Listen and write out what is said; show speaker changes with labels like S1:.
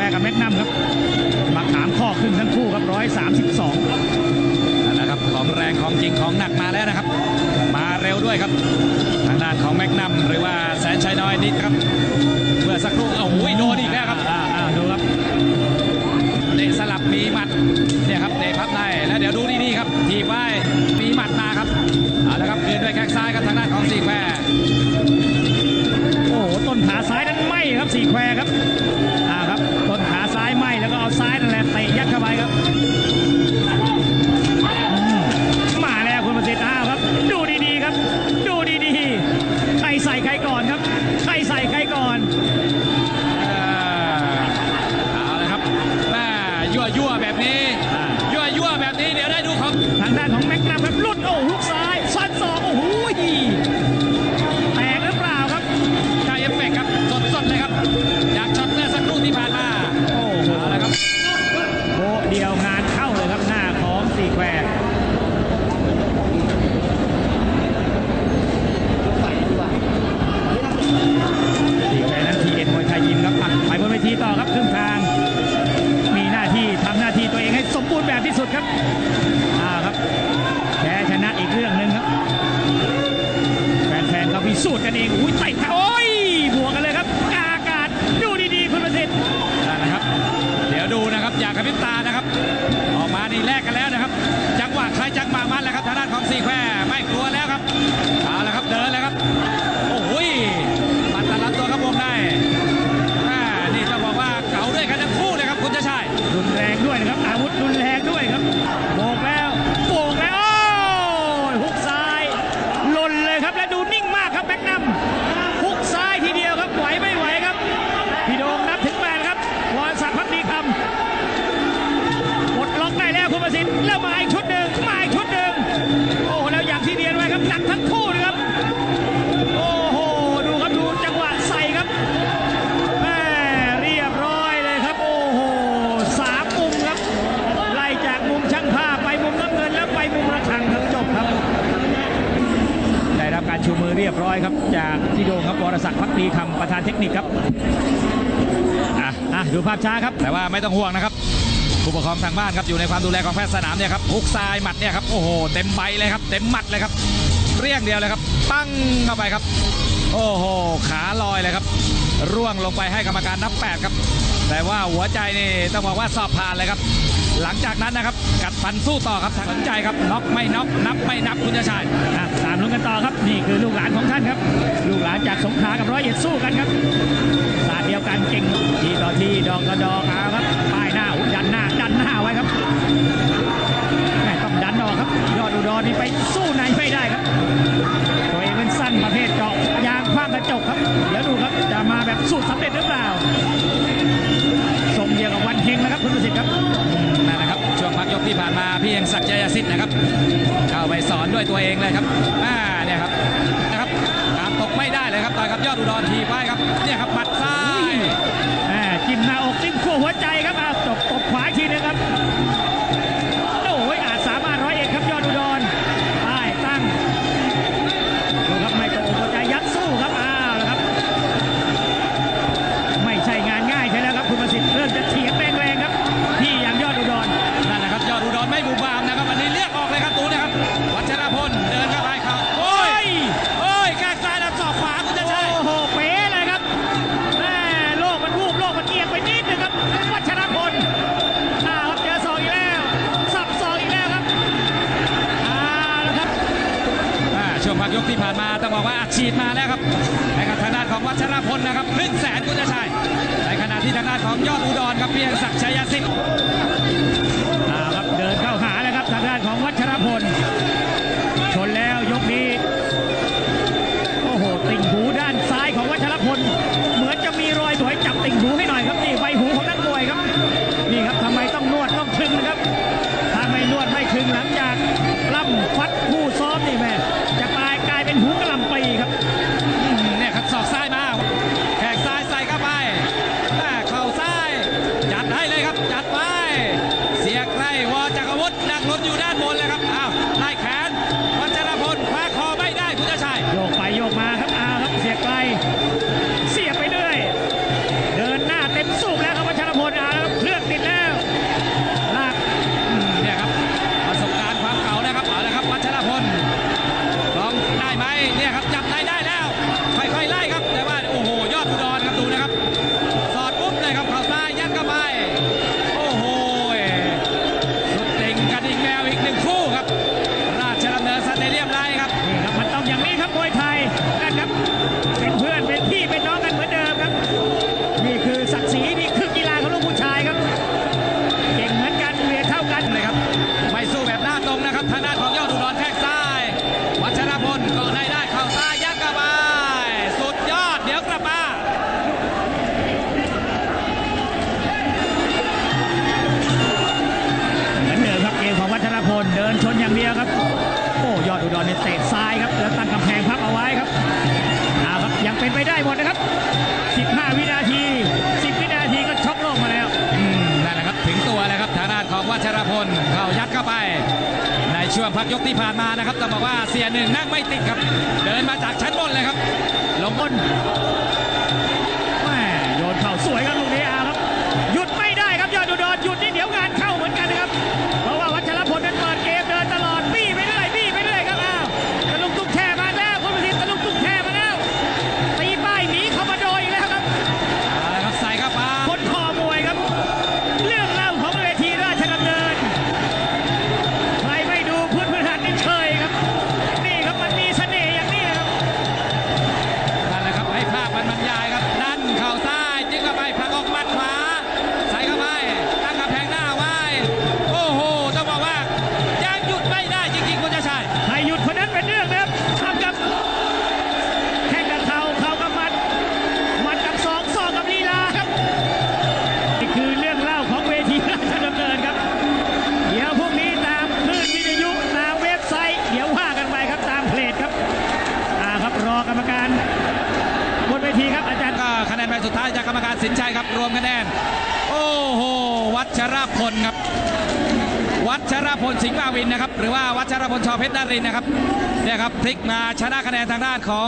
S1: ควร์กับแมกนัมครับมาขามข้อครึ่งทั้งคู่ครับร้อยสามสิบสอง
S2: นั่นแหละครับของแรงของจริงของหนักมาแล้วนะครับ มาเร็วด้วยครับทางด้านของแมกนัมหรือว่าแสนชัยน้อยนิดครับเมื่อสักครู่โอ้โหโดนอีกแล้วครับ
S1: อ่าอ่าดูครับ
S2: เตะสลับมีหมัดเนี่ยครับเตะพับในแล้วเดี๋ยวดูนี่ๆครับ ทีบไว้มีหมัดมาครับเอาละครับคืนด้วยแข้งซ้ายครับทางด้านของสีแควร์
S1: โอ้โหต้นขาซ้ายนั้นไหมครับสี่แควร์ครับอ่าครับ แล้วก็เอาซ้ายนั่นแหละเตะยัดเข้าไปครับมมาแล้วคุณประสิทธิ์อ้าวครับ ดูดีๆครับ ดูดีๆใครใส่ใครก่อนครับ ใครใส่ใครก่อน
S2: สูจน์กันเอ
S1: งอุ้ยเตะเข้า
S2: ชู
S1: มือเรียบร้อยครับ จากพี่โดงครับวรศักดิ์พักดีคำประธานเทคนิคครับอะอะดูภาพช้าครับ
S2: แต่ว่าไม่ต้องห่วงนะครับ ผู้ปกครองทางบ้านครับอยู่ในความดูแลของแพทย์สนามเนี่ยครับฮุกซ้ายหมัดเนี่ยครับโอ้โหเต็มใบเลยครับ เต็มหมัดเลยครับ เรียงเดียวเลยครับ ปั้งเข้าไปครับ โอ้โหขาลอยเลยครับ ร่วงลงไปให้กรรมการนับแปดครับแต่ว่าหัวใจนี่ต้องบอกว่าสอบผ่านเลยครับ หลังจากนั้นนะครับ กัดฟันสู้ต่อครับสนใจครับน็อกไม่น็อกนับไม่นับคุณชาชาย
S1: อะตามลุ้นกันต่อครับ นี่คือลูกหลานของท่านครับ ลูกหลานจากสงขลากับร้อยเอ็ดสู้กันครับศาสตร์เดียวกันเก่งทีต่อทีดอกต่อดอกเอาครับป้ายหน้าดันหน้าดันหน้าไว้ครับแม่ต้องดันออกครับ ยอดอุดรนี่ไปสู้ในไม่ได้ครับตัวเองเป็นสั้นประเภทเจาะยางคว้างกระจกครับ เดี๋ยวดูครับจะมาแบบสูตรสำเร็จหรือเปล่า
S2: ศักดิ์ใจยสิทธิ์นะครับ เข้าไปสอนด้วยตัวเองเลยครับอ่าเนี่ยครับนะครับตามตกไม่ได้เลยครับต่อยครับยอดอุดรทีไปครับ ฉีดมาแล้วครับในกับทางด้านของวัชรพลนะครับครึ่งแสนคุณจะใช่ในขณะที่ทางด้านของยอดอุดรครับเพียงศักดิ์ชัยสิทธิ์
S1: อ้าครับเดินเข้าหาแล้วครับทางด้านของวัชรพล ชนแล้วยกนี้โอ้โหติ่งหูด้านซ้ายของวัชรพล เหมือนจะมีรอยถอยจับติ่งหูให้หน่อยครับนี่ใบหูของนักมวยครับนี่ครับทำไมต้องนวดต้องคลึงนะครับถ้าไม่นวดไม่คลึงหลังจากล่ำฟัดคู่ซ้อมนี่แม่จะกลายกลายเป็นหูกระ หลำปีครับ
S2: แล้วครับ
S1: โอ้ยอดอุดรเนี่ยเตะซ้ายครับแล้วตั้งกำแพงพับเอาไว้ครับเอาครับยังเป็นไปได้หมดนะครับ 15 วินาที 10 วินาทีก็ช็อกโลกมาแล้ว
S2: อืมนั่นแหละครับถึงตัวแล้วครับทางด้านของวัชรพลเข้ายัดเข้าไป ในช่วงพักยกที่ผ่านมานะครับต้องบอกว่าเสียหนึ่งนั่งไม่ติดครับ เดินมาจากชั้นบนเลยครับ
S1: ลงบนแม่โยนเข่าสวยครับลูกนี้อาครับ ครับอาจารย์
S2: ก็คะแนนใบสุดท้ายจากกรรมการสินชัยครับรวมคะแนน โอ้โหวัชรพลครับ วัชรพลสิงห์มาวินนะครับ หรือว่าวัชรพลชอเพชรดารินนะครับเนี่ยครับพลิกมาชนะคะแนนทางด้านของ